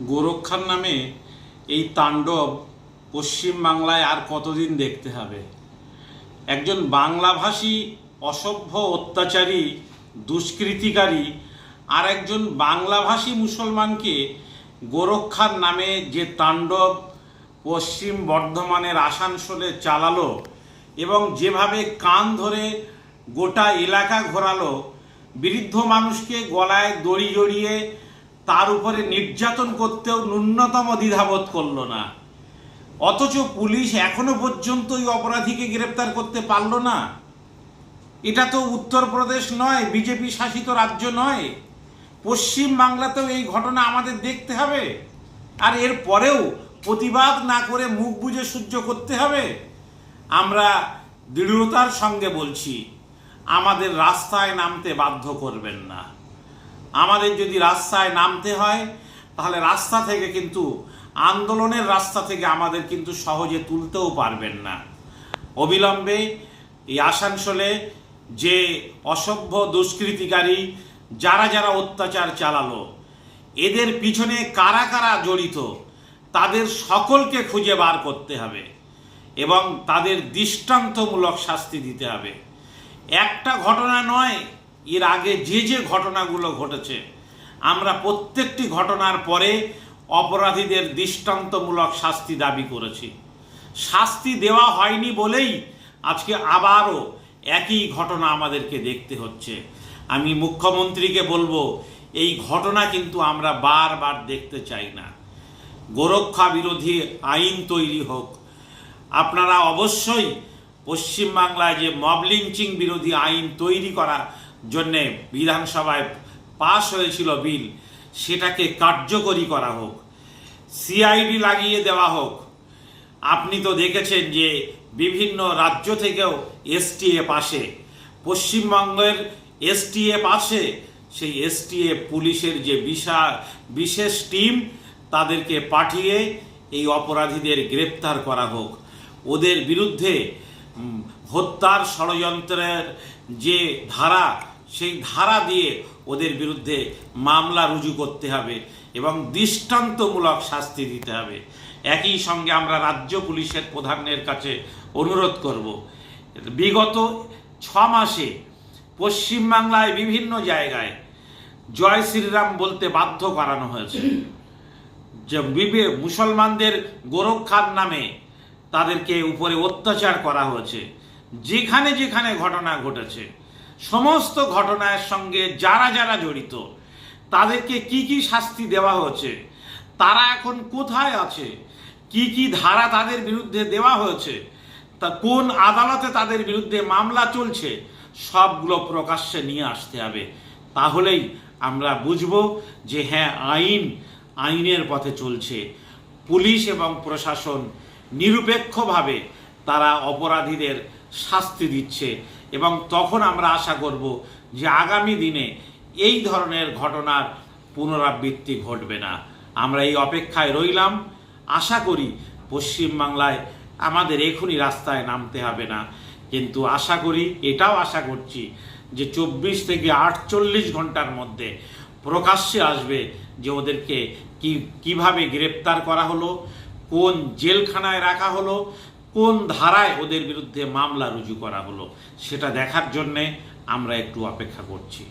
গোরক্ষার নামে এই তাণ্ডব পশ্চিম বাংলায় আর কতদিন দেখতে হবে? একজন বাংলাভাষী অসভ্য অত্যাচারী, দুষ্কৃতিকারী আর একজন বাংলাভাষী মুসলমানকে গোরক্ষার নামে যে তাণ্ডব পশ্চিম বর্ধমানের আসানসোলে চালালো এবং যেভাবে কান ধরে গোটা এলাকা ঘোরালো, বৃদ্ধ মানুষকে গলায় দড়ি জড়িয়ে তার উপরে নির্যাতন করতেও ন্যূনতম দ্বিধাবোধ করল না। অথচ পুলিশ এখনও পর্যন্ত ওই অপরাধীকে গ্রেপ্তার করতে পারল না। এটা তো উত্তরপ্রদেশ নয়, বিজেপি শাসিত রাজ্য নয়। পশ্চিম বাংলাতেও এই ঘটনা আমাদের দেখতে হবে। আর এর পরেও প্রতিবাদ না করে মুখ বুজে সহ্য করতে হবে। আমরা দৃঢ়তার সঙ্গে বলছি, আমাদের রাস্তায় নামতে বাধ্য করবেন না। আমাদের যদি রাস্তায় নামতে হয়, তাহলে রাস্তা থেকে কিন্তু, আন্দোলনের রাস্তা থেকে আমাদের কিন্তু সহজে তুলতেও পারবেন না। অবিলম্বে এই আসানসোলে যে অসভ্য দুষ্কৃতিকারী, যারা যারা অত্যাচার চালালো, এদের পিছনে কারা কারা জড়িত, তাদের সকলকে খুঁজে বার করতে হবে এবং তাদের দৃষ্টান্তমূলক শাস্তি দিতে হবে। একটা ঘটনা নয় এর আগে যে যে ঘটনাগুলো ঘটেছে, আমরা প্রত্যেকটি ঘটনার পরে অপরাধীদের দৃষ্টান্তমূলক শাস্তি দাবি করেছি। শাস্তি দেওয়া হয়নি বলেই আজকে আবারও একই ঘটনা আমাদেরকে দেখতে হচ্ছে। আমি মুখ্যমন্ত্রীকে বলব, এই ঘটনা কিন্তু আমরা বারবার দেখতে চাই না। গোরক্ষা বিরোধী আইন তৈরি হোক। আপনারা অবশ্যই পশ্চিমবাংলায় যে মব লিঞ্চিং বিরোধী আইন তৈরি করার জন্যে বিধানসভায় পাশ হয়েছিল বিল, সেটাকে কার্যকরী করা হোক সিআইডি লাগিয়ে দেওয়া হোক। আপনি তো দেখেছেন যে বিভিন্ন রাজ্য থেকেও এসটিএফ আসে পশ্চিমবঙ্গের এসটিএফ আসে সেই এসটিএফ পুলিশের যে বিশাল বিশেষ টিম, তাদেরকে পাঠিয়ে এই অপরাধীদের গ্রেপ্তার করা হোক। ওদের বিরুদ্ধে হত্যার ষড়যন্ত্রের যে ধারা সেই ধারা দিয়ে ওদের বিরুদ্ধে মামলা রুজু করতে হবে এবং দৃষ্টান্তমূলক শাস্তি দিতে হবে। একই সঙ্গে আমরা রাজ্য পুলিশের প্রধানের কাছে অনুরোধ করব। বিগত ছ মাসে পশ্চিমবাংলায় বিভিন্ন জায়গায় জয় শ্রীরাম বলতে বাধ্য করানো হয়েছে। যে বিবে মুসলমানদের গোরক্ষার নামে তাদেরকে উপরে অত্যাচার করা হয়েছে। যেখানে যেখানে ঘটনা ঘটেছে। সমস্ত ঘটনার সঙ্গে যারা যারা জড়িত, তাদেরকে কি কি শাস্তি দেওয়া হয়েছে, তারা এখন কোথায় আছে, কি কি ধারা তাদের বিরুদ্ধে দেওয়া হয়েছে, তা কোন আদালতে তাদের বিরুদ্ধে মামলা চলছে, সবগুলো প্রকাশ্যে নিয়ে আসতে হবে। তাহলেই আমরা বুঝব যে হ্যাঁ আইন, আইনের পথে চলছে। পুলিশ এবং প্রশাসন নিরপেক্ষভাবে তারা অপরাধীদের শাস্তি দিচ্ছে এবং তখন আমরা আশা করব যে আগামী দিনে এই ধরনের ঘটনার পুনরাবৃত্তি ঘটবে না। আমরা এই অপেক্ষায় রইলাম। আশা করি পশ্চিমবাংলায় আমাদের এখনই রাস্তায় নামতে হবে না। কিন্তু আশা করি, এটাও আশা করছি যে চব্বিশ থেকে আটচল্লিশ ঘণ্টার মধ্যে প্রকাশ্যে আসবে যে ওদেরকে কি, কীভাবে গ্রেপ্তার করা হলো, কোন জেলখানায় রাখা হলো কোন ধারায় ওদের বিরুদ্ধে মামলা রুজু করা হলো, সেটা দেখার জন্যে আমরা একটু অপেক্ষা করছি।